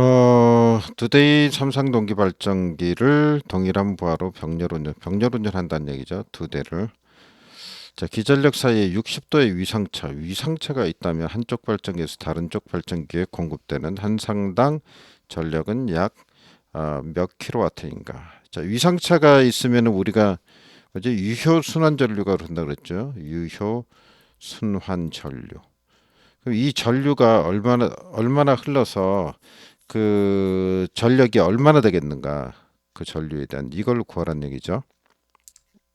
어, 두대의 삼상 동기 발전기를 동일한 부하로 병렬 운전, 병렬 운전한다는 얘기죠. 두 대를. 자, 기전력 사이에 60도의 위상차, 위상차가 있다면 한쪽 발전기에서 다른 쪽 발전기에 공급되는 한 상당 전력은 약 어, 몇 킬로와트인가. 자, 위상차가 있으면 우리가 뭐지? 유효 순환 전류가 그런다 그랬죠. 유효 순환 전류. 그럼 이 전류가 얼마나 얼마나 흘러서 그 전력이 얼마나 되겠는가 그 전류에 대한 이걸 구하란 얘기죠.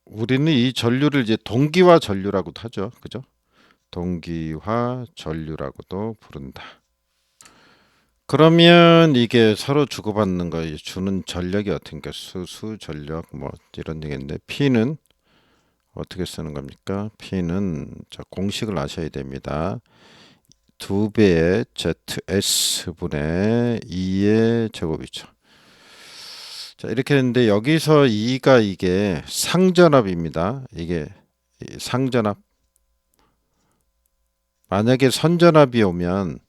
우리는 이 전류를 이제 동기화 전류라고도 하죠. 그죠? 동기화 전류라고도 부른다. 그러면 이게 서로 주고받는 거 주는 전력이 어떻게 수수 전력 뭐 이런 얘기인데 P는 어떻게 쓰는 겁니까? P는 자 공식을 아셔야 됩니다. 두 배의 ZS분의 2의 제곱이죠. 자, 이렇게 했는데 여기서 2가 이게 상전압입니다. 이게 이 상전압. 만약에 선전압이 오면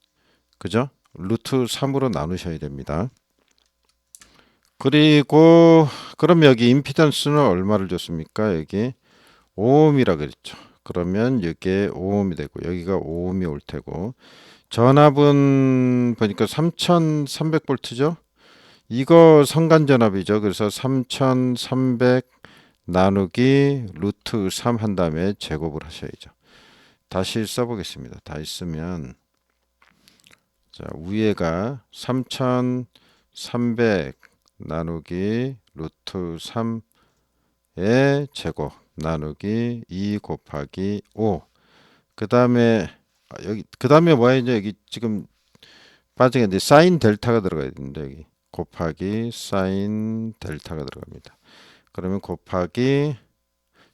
그죠? 루트 3으로 나누셔야 됩니다. 그리고 그럼 여기 임피던스는 얼마를 줬습니까? 여기 5옴이라 그랬죠. 그러면 이게 5옴이 되고 여기가 5옴이 올 테고 전압은 보니까 3300볼트죠. 이거 성간 전압이죠. 그래서 3300 나누기 루트 3 한 다음에 제곱을 하셔야죠. 다시 써보겠습니다. 다 있으면 자 위에가 3300 나누기 루트 3 의 제곱 나누기 2 곱하기 5. 그 다음에 여기 그 다음에 뭐야 이제 여기 지금 빠지겠는데 사인 델타가 들어가야 되는데 여기 곱하기 사인 델타가 들어갑니다. 그러면 곱하기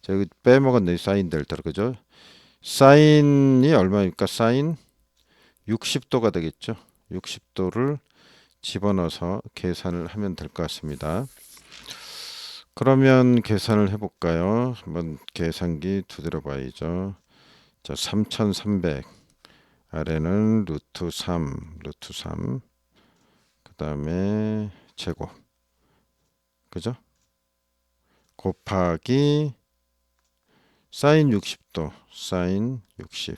자 여기 빼먹었네 사인 델타를 그죠? 사인이 얼마입니까? 사인 60도가 되겠죠. 60도를 집어넣어서 계산을 하면 될 것 같습니다. 그러면 계산을 해볼까요? 한번 계산기 두드려 봐야죠. 자, 3300 아래는 루트 3, 루트 3. 그 다음에 제곱. 그죠? 곱하기 사인 60도, 사인 60.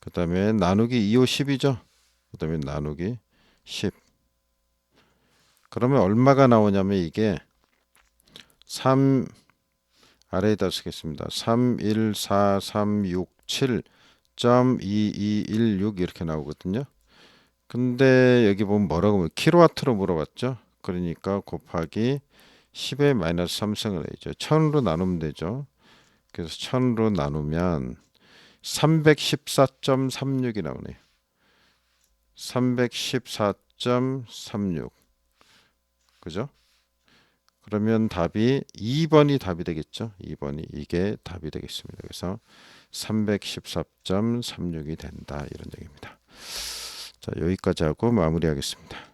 그 다음에 나누기 2호 10이죠. 그 다음에 나누기 10. 그러면 얼마가 나오냐면 이게 3 아래에다 쓰겠습니다. 31436.2216 이렇게 나오거든요. 근데 여기 보면 뭐라고 하면 킬로와트로 물어봤죠. 그러니까 곱하기 10의 마이너스 3승을 해야죠. 1000으로 나누면 되죠. 그래서 1000으로 나누면 314.36이 나오네요. 314.36 그죠? 그러면 답이 2번이 답이 되겠죠. 2번이 이게 답이 되겠습니다. 그래서 314.36이 된다 이런 얘기입니다. 자 여기까지 하고 마무리하겠습니다.